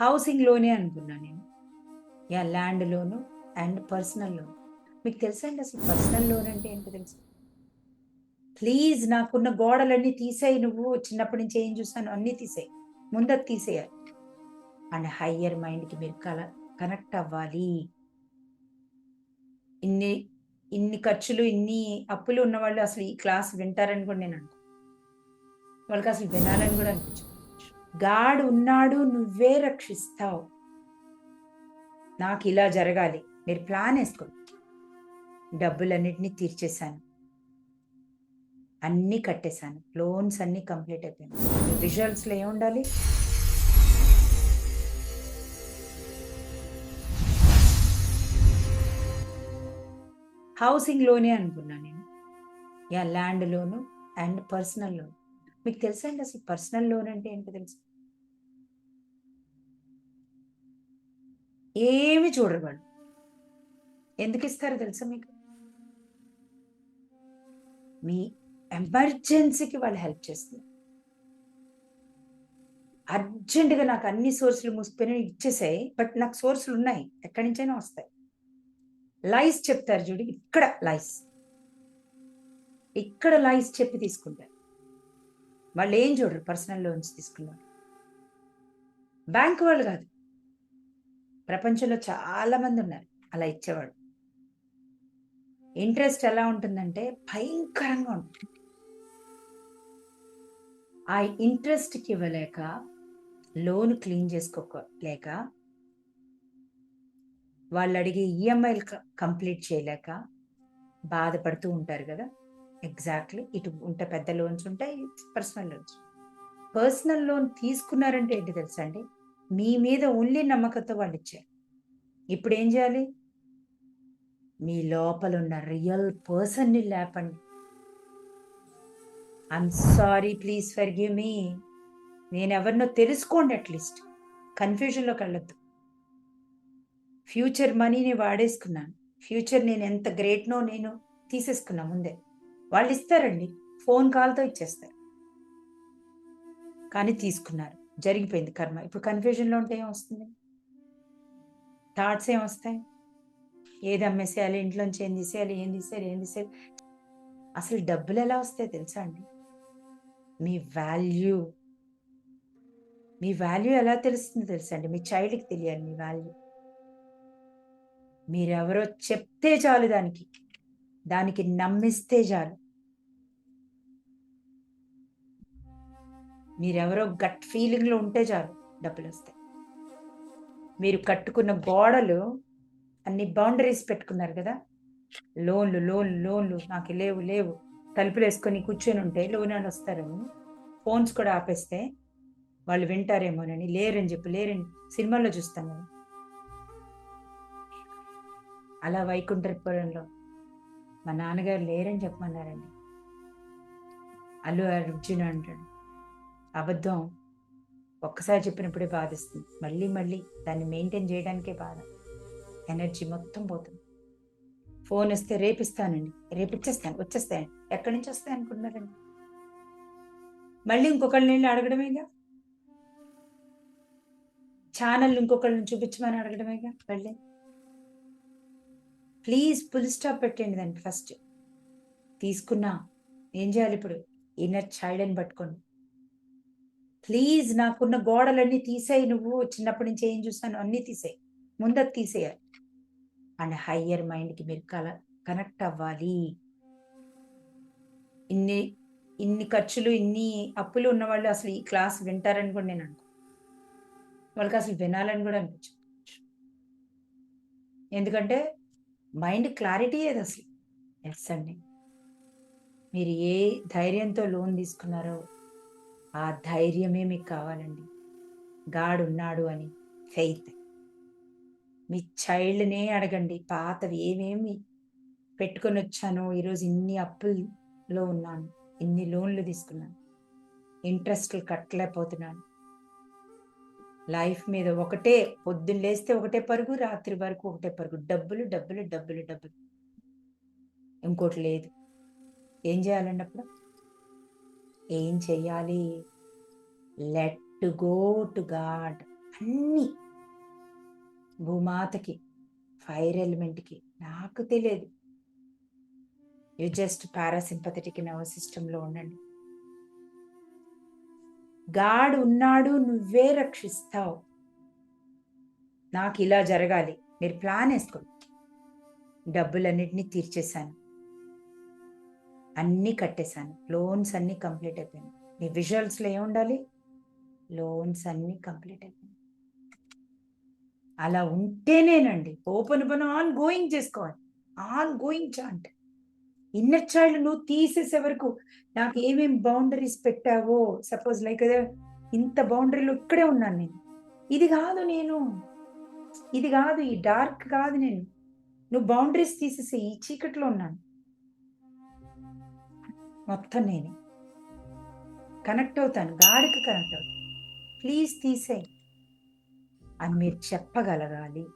హౌసింగ్లోనే అనుకున్నా నేను. Yeah land loan and personal loan మీకు తెలుసా అండి అసలు పర్సనల్ లోన్ అంటే ఏంటో తెలుసు? ప్లీజ్ నాకున్న గోడలన్నీ తీసేయి నువ్వు. చిన్నప్పటి నుంచి ఏం చూసాను అన్నీ తీసేయి. ముందర తీసేయాలి. అండ్ హయ్యర్ మైండ్కి మీరు కల కనెక్ట్ అవ్వాలి. ఇన్ని ఇన్ని ఖర్చులు ఇన్ని అప్పులు ఉన్న వాళ్ళు అసలు ఈ క్లాస్ వింటారని కూడా నేను అనుకో వాళ్ళకి అసలు వినాలని కూడా అనిపించదు. గాడ్ ఉన్నాడు నువ్వే రక్షిస్తావు. నాకు ఇలా జరగాలి. మీరు ప్లాన్ వేసుకోండి. డబ్బులన్నిటినీ తీర్చేశాను. అన్నీ కట్టేశాను. లోన్స్ అన్నీ కంప్లీట్ అయిపోయినాయి. రిజల్ట్స్లో ఏముండాలి? హౌసింగ్లోనే అనుకున్నా నేను. Yeah land loan and personal loan. మీకు తెలుసా అండి అసలు పర్సనల్ లోన్ అంటే ఏంటో తెలుసు? ఏమి చూడరు వాళ్ళు. ఎందుకు ఇస్తారు తెలుసా మీకు? మీ ఎమర్జెన్సీకి వాళ్ళు హెల్ప్ చేస్తున్నారు అర్జెంటుగా నాకు అన్ని సోర్సులు మూసిపోయినా ఇచ్చేసాయి బట్ నాకు సోర్సులు ఉన్నాయి. ఎక్కడి నుంచైనా వస్తాయి. లైస్ చెప్తారు చూడు ఇక్కడ లైస్. ఇక్కడ లైస్ చెప్పి తీసుకుంటారు. వాళ్ళు ఏం చూడరు పర్సనల్ లోన్స్ తీసుకున్నారు బ్యాంక్ వాళ్ళు కాదు. ప్రపంచంలో చాలా మంది ఉన్నారు అలా ఇచ్చేవాడు ఇంట్రెస్ట్ ఎలా ఉంటుందంటే భయంకరంగా ఉంటుంది. ఆ ఇంట్రెస్ట్కి ఇవ్వలేక లోన్ క్లీన్ చేసుకోలేక వాళ్ళు అడిగే ఈఎంఐలు కంప్లీట్ చేయలేక బాధపడుతూ ఉంటారు కదా. ఎగ్జాక్ట్లీ ఇటు ఉంటే పెద్ద లోన్స్ ఉంటాయి పర్సనల్ లోన్స్. పర్సనల్ లోన్ తీసుకున్నారంటే ఏంటి తెలుసా అండి? మీ మీద ఓన్లీ నమ్మకంతో వాళ్ళు ఇచ్చారు. ఇప్పుడు ఏం చేయాలి? మీ లోపల ఉన్న రియల్ పర్సన్ని లేపండి. I'm sorry please forgive me నేను ఎవరినో తెలుసుకోండి అట్లీస్ట్ కన్ఫ్యూజన్లోకి వెళ్ళొద్దు. ఫ్యూచర్ మనీని వాడేసుకున్నాను. ఫ్యూచర్ నేను ఎంత గ్రేట్నో నేను తీసేసుకున్నా ముందే. వాళ్ళు ఇస్తారండి. ఫోన్ కాల్తో ఇచ్చేస్తారు. కానీ తీసుకున్నారు. జరిగిపోయింది కర్మ. ఇప్పుడు కన్ఫ్యూజన్లో ఉంటే ఏం వస్తుంది థాట్స్ ఏం వస్తాయి ఏది అమ్మేసేయాలి? ఇంట్లోంచి ఏం తీసేయాలి? ఏం తీసేయాలి? ఏం తీసేయాలి? అసలు డబ్బులు ఎలా వస్తాయి తెలుసా అండి? మీ వాల్యూ మీ వాల్యూ ఎలా తెలుస్తుంది తెలుసా అండి? మీ చైల్డ్కి తెలియాలి మీ వాల్యూ మీరెవరో చెప్తే చాలు దానికి. దానికి నమ్మిస్తే చాలు. మీరెవరో గట్ ఫీలింగ్లో ఉంటే చాలు డబ్బులు వస్తాయి మీరు కట్టుకున్న గోడలు అన్ని బౌండరీస్ పెట్టుకున్నారు కదా? లోన్లు లోన్లు లోన్లు నాకు లేవు లేవు. తలుపులు వేసుకొని కూర్చొని ఉంటే లోన్ అని వస్తారేమో ఫోన్స్ కూడా ఆపేస్తే వాళ్ళు వింటారేమోనని లేరని చెప్పి లేరని సినిమాల్లో చూస్తాం కదా? అలా వైకుంఠపురంలో మా నాన్నగారు లేరని చెప్పమన్నారండి. అల్లు అర్జున్ అంటాడు. అబద్ధం ఒక్కసారి చెప్పినప్పుడే బాధిస్తుంది. మళ్ళీ మళ్ళీ దాన్ని మెయింటైన్ చేయడానికే బాధ. ఎనర్జీ మొత్తం పోతుంది. ఫోన్ వస్తే రేపిస్తానండి. రేపు ఇచ్చేస్తాను వచ్చేస్తాను ఎక్కడి నుంచి వస్తాయి అనుకుంటున్నారండి? మళ్ళీ ఇంకొకళ్ళని వెళ్ళి అడగడమేగా? ఛానల్ ఇంకొకళ్ళని చూపించమని అడగడమేగా? మళ్ళీ? ప్లీజ్ ఫుల్ స్టాప్ పెట్టండి దాన్ని ఫస్ట్. తీసుకున్నా. ఏం చేయాలి ఇప్పుడు? ఇన్నర్ చైల్డ్ అని పట్టుకోండి. ప్లీజ్ నాకున్న గోడలన్నీ తీసేయి నువ్వు చిన్నప్పటి నుంచి ఏం చూసాను అన్నీ తీసేయి. ముందర తీసేయాలి. అండ్ హయ్యర్ మైండ్కి మీరు కల కనెక్ట్ అవ్వాలి. ఇన్ని ఇన్ని ఖర్చులు ఇన్ని అప్పులు ఉన్న వాళ్ళు అసలు ఈ క్లాస్ వింటారని కూడా నేను అనుకో వాళ్ళకి అసలు వినాలని కూడా అనిపించు ఎందుకంటే మైండ్ క్లారిటీ ఏది అసలు. ఎస్ అండి. మీరు ఏ ధైర్యంతో లోన్ తీసుకున్నారో ఆ ధైర్యమే మీకు కావాలండి. గాడున్నాడు అని ఫెయిత్ మీ చైల్డ్నే అడగండి పాతవి ఏమేమి పెట్టుకొని వచ్చాను ఈరోజు ఇన్ని అప్పుల్లో ఉన్నాను ఇన్ని లోన్లు తీసుకున్నాను ఇంట్రెస్ట్లు కట్టలేకపోతున్నాను. లైఫ్ మీద ఒకటే పొద్దున్న లేస్తే ఒకటే పరుగు రాత్రి వరకు ఒకటే పరుగు. డబ్బులు డబ్బులు డబ్బులు డబ్బులు. ఇంకోటి లేదు. ఏం చేయాలండి అప్పుడు? ఏం చెయ్యాలి? లెట్ గో టు గాడ్ అన్నీ. భూమాతకి ఫైర్ ఎలిమెంట్కి నాకు తెలియదు. యు జస్ట్ పారాసింపథెటిక్ నర్వస్ సిస్టంలో ఉండండి. గాడ్ ఉన్నాడు నువ్వే రక్షిస్తావు. నాకు ఇలా జరగాలి. మీరు ప్లాన్ వేసుకోండి. డబ్బులన్నింటినీ తీర్చేశాను. అన్నీ కట్టేశాను. లోన్స్ అన్నీ కంప్లీట్ అయిపోయాయి మీ విజువల్స్లో ఏముండాలి? ఉండాలి లోన్స్ అన్నీ కంప్లీట్ అయిపోయాయి అలా ఉంటేనేనండి ఓపెన్ ఓపెన్ ఆన్ గోయింగ్ చేసుకోవాలి. Ongoing chant inner child నువ్వు తీసేసే వరకు నాకు ఏమేం బౌండరీస్ పెట్టావో సపోజ్ లైక్ ఇంత బౌండరీలో ఇక్కడే ఉన్నాను నేను. ఇది కాదు నేను. ఇది కాదు ఈ డార్క్ కాదు నేను. నువ్వు బౌండరీస్ తీసేసే ఈ చీకట్లో ఉన్నాను. మొత్తం నేనే. కనెక్ట్ అవుతాను గాడికి కనెక్ట్ అవుతాను. ప్లీజ్ తీసేయి. అని మీరు చెప్పగలగాలి